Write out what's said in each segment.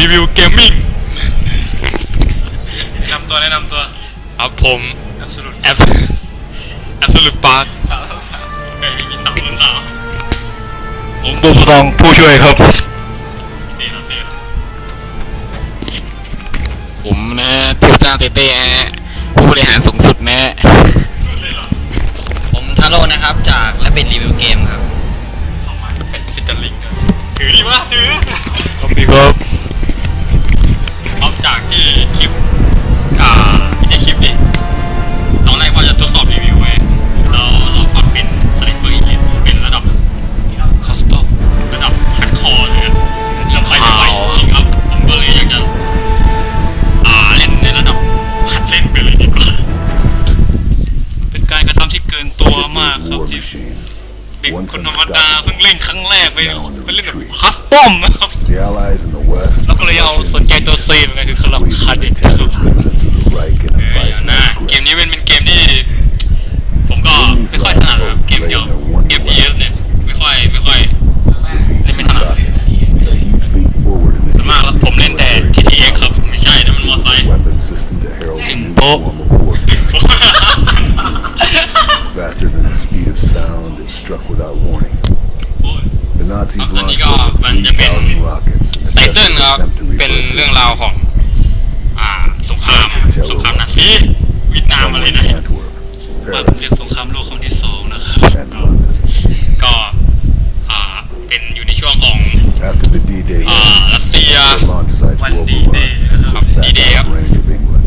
รีวิวเกมมิ่งแนะนำตัวแนะนำตัวครับผมอับสุดแอปแอปสลุปปาร์คสาวสาวเฮ้ยมีสาวรุ่นสาวผมบุญรองผู้ช่วยครับเต้ละเต้ละผมนะเทพเจ้าเต้เต้ฮะผู้บริหารสูงสุดนะเลยเหรอผมทาโร่นะครับ จากและเป็นรีวิวเกมครับ เข้ามาเป็นฟิตเตอร์ลิงด้วยถือดีวะถือครับพี่ครับพร้อม จากที่คลิป อ่าไม่ใช่คลิปดิตอนแรกว่าจะทดสอบรีวิวไว้แล้วเราปรับเป็นสไลเปอร์อีลิทเป็นระดับคัสตอมระดับฮาร์ดคอร์เลยอะเราไปไม่ไหวจริงครับ ผมก็เลยอยากจะ อ่าเล่นในระดับหัดเล่นไปเลยดีกว่า เป็นการกระทำที่เกินตัวมากครับ War ที่ machine. เด็กคนธรรมดาเพิ่งเล่นครั้งแรกไปไปเล่นแบบคัสต อมนะครับ The Allies in the West. แล้วก็เลยเอาสนใจตัวซีนกันคือสำหรับคาเด็ก Squeezed the remnants of the Reich in a เออ vice นะ grip. เกมนี้เป็นเป็นเกมที่ ผมก็ไม่ค่อยถนัดนะครับเกมเดียว FPS เนี่ยไม่ค่อยไม่ค่อย เล่นไม่ถนัด A huge leap forward in the ส่วนมากแล้วผมเล่นแต่ TTX ครับ ไม่ใช่นั่นมันมอไซค์ weapon system to herald a new Bimbo. form of warfare. Faster than the speed of sound, it struck without warning. The Nazis Ah, launched Amiga, over Van de Ben. 3,000 rockets in a ไตเติ้ล desperate ครับ attempt to เป็น reverse เรื่อง this ราวของ อ่า สงคราม สงครามนาซีเวียดนามอะไร Someone นะ in Antwerp, บ้าน Paris, เรียกสงคราม โลกครั้งที่สองนะครับ and London. ก็ อ่า เป็นอยู่ในช่วงของ After the D-Day อ่า landings, รัสเซีย their launch sites were วัน overrun. ดีเดย์นะครับ Pushed back D-Day out of range of England.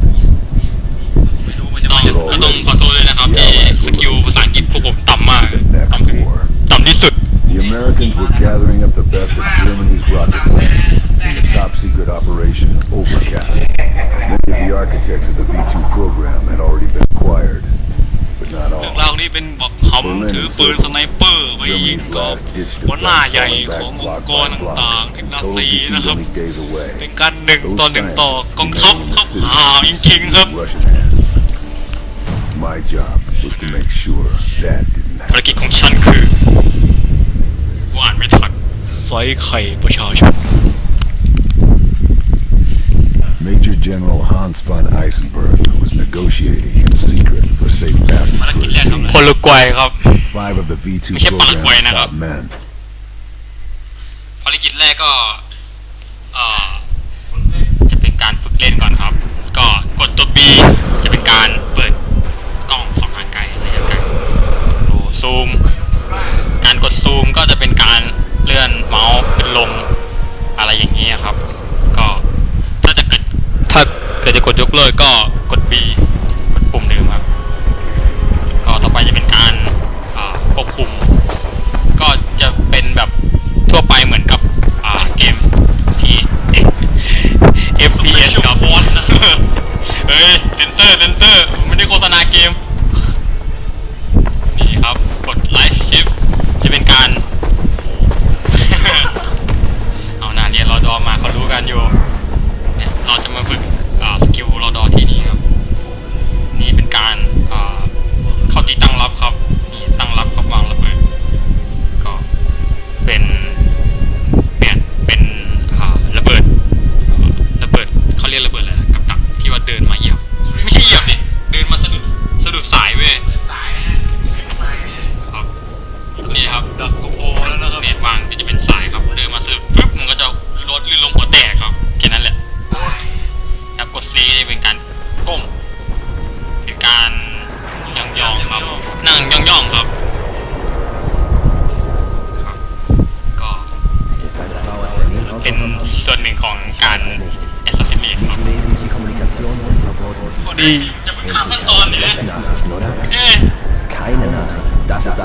ไม่รู้มันจะ ต้อ มาง จาก ก็ต้องขอโทษด้วยนะครับ ที่สกิลภาษาอังกฤษพวกผมต่ำมาก The next ต่ำถึง war. ต่ำที่สุด The Americans were gathering up the best of Germany's rocket scientists in a top-secret operation, Overcast. Many of the architects of the V-2 program had already been acquired, but not เรื่อง all. ราวนี้เป็นบอกคำถือปืนสไนเปอร์ไปยิงก็หัวหน้าใหญ่ขององค์กรต่างๆที่นา Total ซี defeat นะครับ only days away. เป็นการหนึ่ง Those ต่อหนึ่งต่อ scientists กองทัพ remaining in ครับ the city อ้าวจริงๆครับ in Russian hands. My job was to make sure that didn't ภาร happen. กิจของฉันคือกูอ่านไม่ทันซอยไข่ประชาชน Major General Hans von Eisenberg was negotiating in secret for safe passage for his team. โพลกวยครับ Five of the V2 ไม่ใช่ปารากวัย program's นะครับ top men ภารกิจแรกก็เอ่อจะเป็นการฝึกเล่นก่อนครับ ก็กดตัว B จะเป็นการเปิดกล้องสองทางไกลระยะไกลดูซูม การกดซูมก็จะเป็นการเลื่อนเมาส์ขึ้นลงอะไรอย่างนี้ยครับ ก็ถ้าจะเกิดถ้าเกิด จะกดยกเลิกก็กด B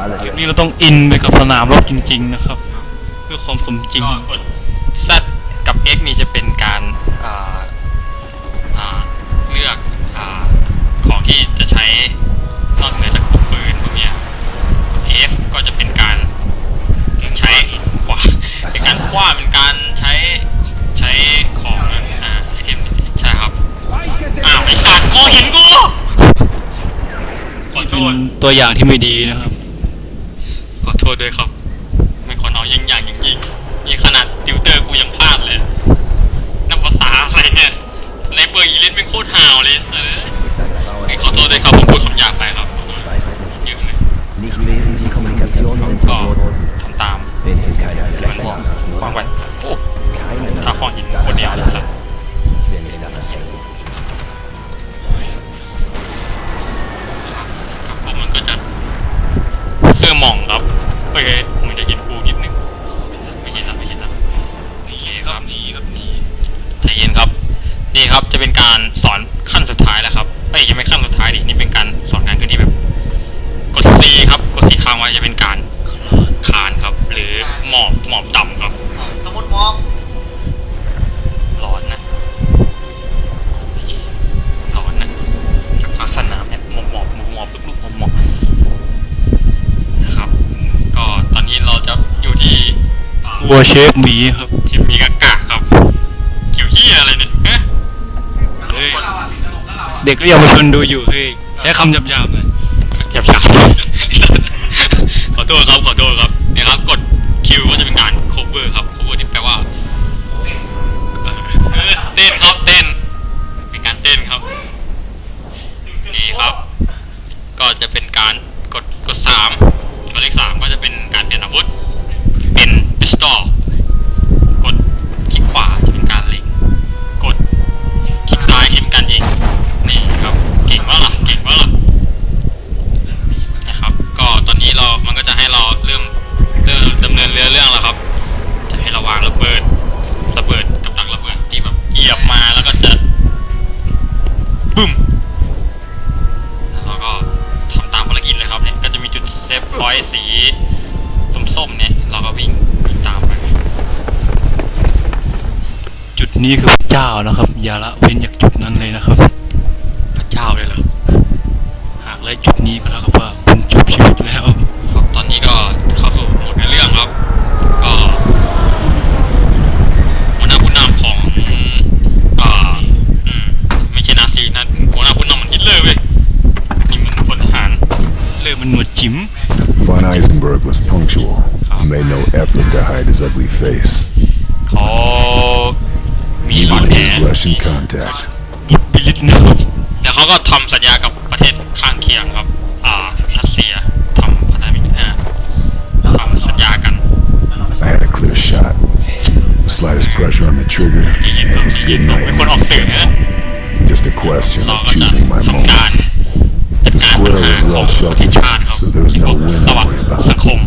Das ist alles. นี่เราต้องอินไปกับสนามรบจริง ๆ นะครับ เพื่อความสมจริงก็กด Z กับ X นี่จะเป็นการอ่าอ่าเลือกอ่าของที่จะใช้นอกเหนือจากปุ่มปืนพวกเนี้ยกด F ก็จะเป็นการใช้ขวาเป็นการคว้าเป็นการใช้ใช้ของอ่าไอเทมใช่ครับอ้าวไอสัตว์มองเห็นกูขอโทเป็นษตัวอย่างที่ไม่ดีนะครับขอ โทษด้วยครับไม่ขอน้อยยิ่งอย่างยิ่งยิ่งนี่ขนาดติวเตอร์กูยังพลาดเลยนับเนี่ยในเบอร์อีเลนเป็นโคตรห่าวเลยเสือ Ist ein Bauer. ไอ้ขอโทษด้วยครับผมพูดคำหยาบไปครับ Ich weiß es nicht. เยอะเลย Nicht wesentliche Kommunikationen sind ก็ verboten. ทำตาม Wenigstens keine มัน schlechte บอก Nachrichten, ฟัง oder? ไว้โอ้ Keine ถ้า Nachrichten. ข้อหิน Das คน ist เดียวเลย alles. สัต อ่าวัวเชฟหมีครับชิมมีกากะครับเกี่ยวเฮียอะไรเนี่ยฮะเฮ้ยเด็กเรียกมาชนดูอยู่เฮ้ยใช้คำหยาบๆหน่อยเก็บฉากขอโทษครับขอโทษครับ วางระเบิดระเบิดกับดักระเบิดที่แบบเหยียบมาแล้วก็จะบึ้มแล้วก็ทำตามภารกิจเลยครับเนี่ยก็จะมีจุดเซฟพอยต์สีส้มๆเนี่ยเราก็วิ่งวิ่งตามไปจุดนี้คือพระเจ้านะครับ อย่าละเว้นจากจุดนั้นเลยนะครับ พระเจ้าเลยเหรอหากไล่จุดนี้ก็เท่ากับว่าคุณจบชีวิตแล้ว ครับ ตอนนี้ก็เข้าสู่โหมดในเรื่องครับ ก็หัวหน้าผู้นำของอ่าอืมไม่ใช่นาซีนะหัวหน้าผู้นำมันฮิตเลอร์เว้ย นี่มันพลทหาร เริ่มมันหนวดจิ๋ม Von Eisenberg was punctual and made no effort to hide his ugly face. เขามี He บาดแผล wanted Russian contact. บุดบิลิตนะครับแล้วเขาก็ทำสัญญากับประเทศข้างเคียงครับ อ่ารัสเซียทำพันธมิตรอ่าทำสัญญากัน I had a clear shot. Slightest pressure on the trigger, ที่เห็น and ก็ it was ที่เห็น good ก็เป็นคนออก night. สื่อนะ Just a question เรา of ก็จะ choosing my ทำการ moment. จัดการปัญหาของประเทศชาติครับ So there was no พวก winner สวัสดิ์ about สังคม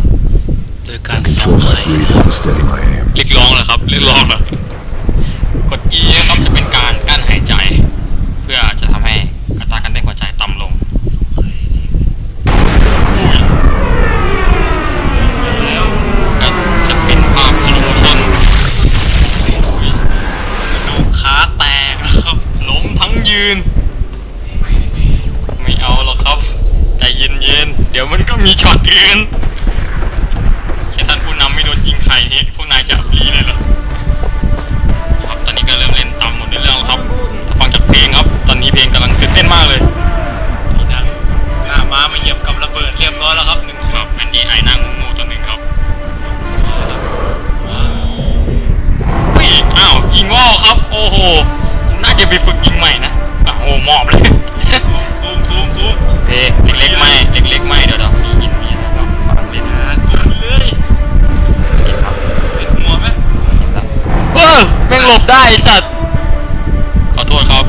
โดยการ Control สับ my ไข่ breathing to steady my aim. เรียกร้องเหรอครับเรียกร้องเหรอกด E นะครับจะเป็นการกั้นหายใจ เพื่อจะทำให้ ได้ไอ้สัตว์ขอโทษครับ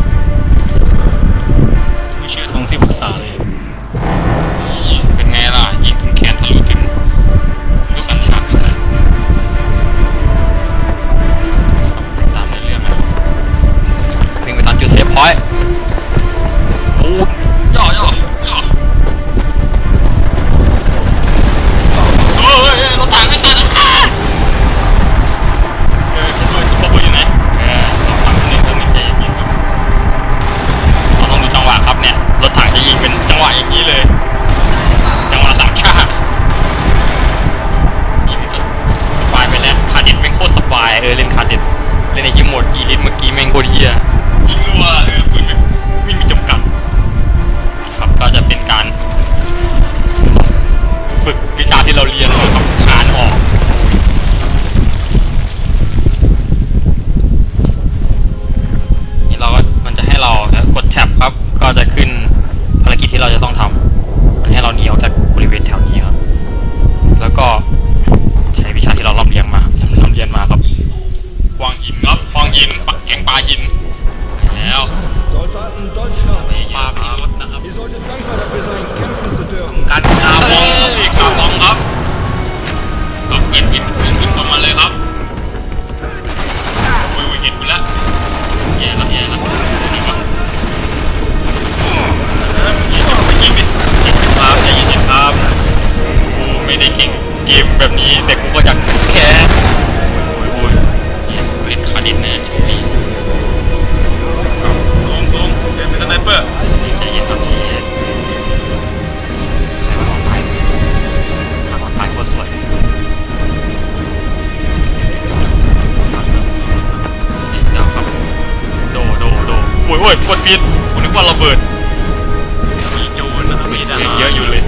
Oh. กดผิดผมนึกว่าระเบิดมีโจรนะครับมีเสียงเยอะอยู่เลย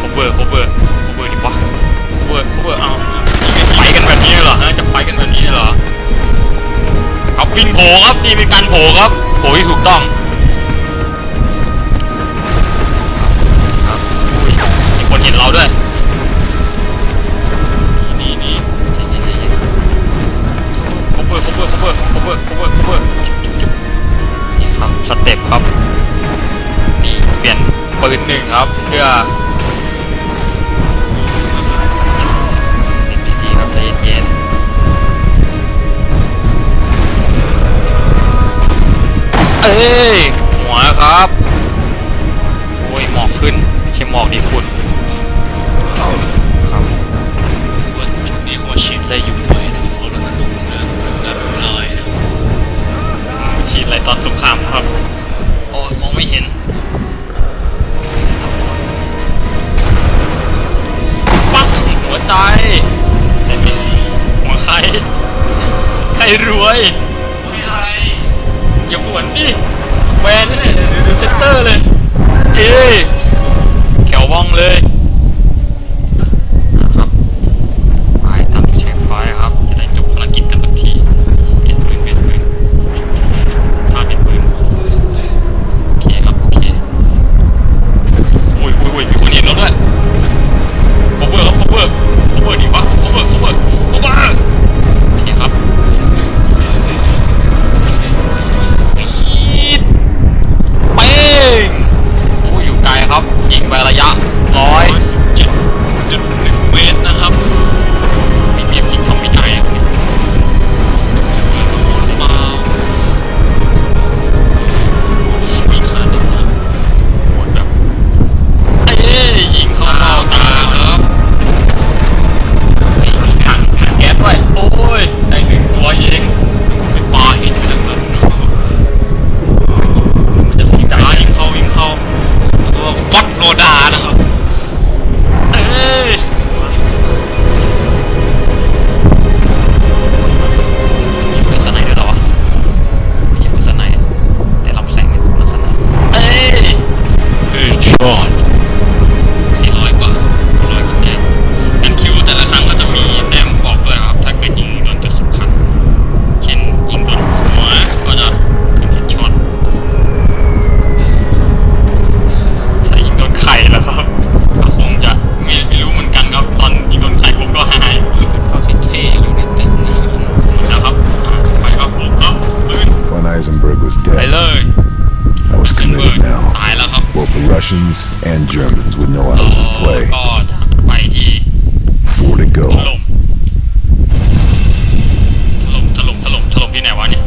คบเบอร์คบเบ cover เบอร์ดีกว่า cover cover เอาไปกันแบบนี้เหรอฮะจะไปกันแบบนี้เหรอครับวิ่งโผครับนี่เป็นการโผครับโผล่ที่ถูกต้องครับมีคนเห็นเราด้วย คบเวอร์คัฟเวอร์คัฟเวอร์คัฟเวอร์คัฟเวอร์จุ๊บจุ๊บนี่ครับสเต็ปครับนี่เปลี่ยนปืนหนึ่งครับเพื่อดีๆครับใจเย็นๆเอ้ยหัวครับ โอ้ยหมอกขึ้นไม่ใช่หมอกดิคุณ ตอนตุกขามครับ โอ้มองไม่เห็นปั้งหัวใจหัวใคร ใครรวยไม่ใครอย่าหวนดิแวนนี่ดูเซนเตอร์เลยเอ๊แขวว่องเลย เลยขึ้นเบิร์ดตายแล้วครับ both the Russians and Germans would know how to play. ก็ไปที่ four to go. ถล่มถล่มถล่มถล่มถล่มที่ไหนวะเนี่ย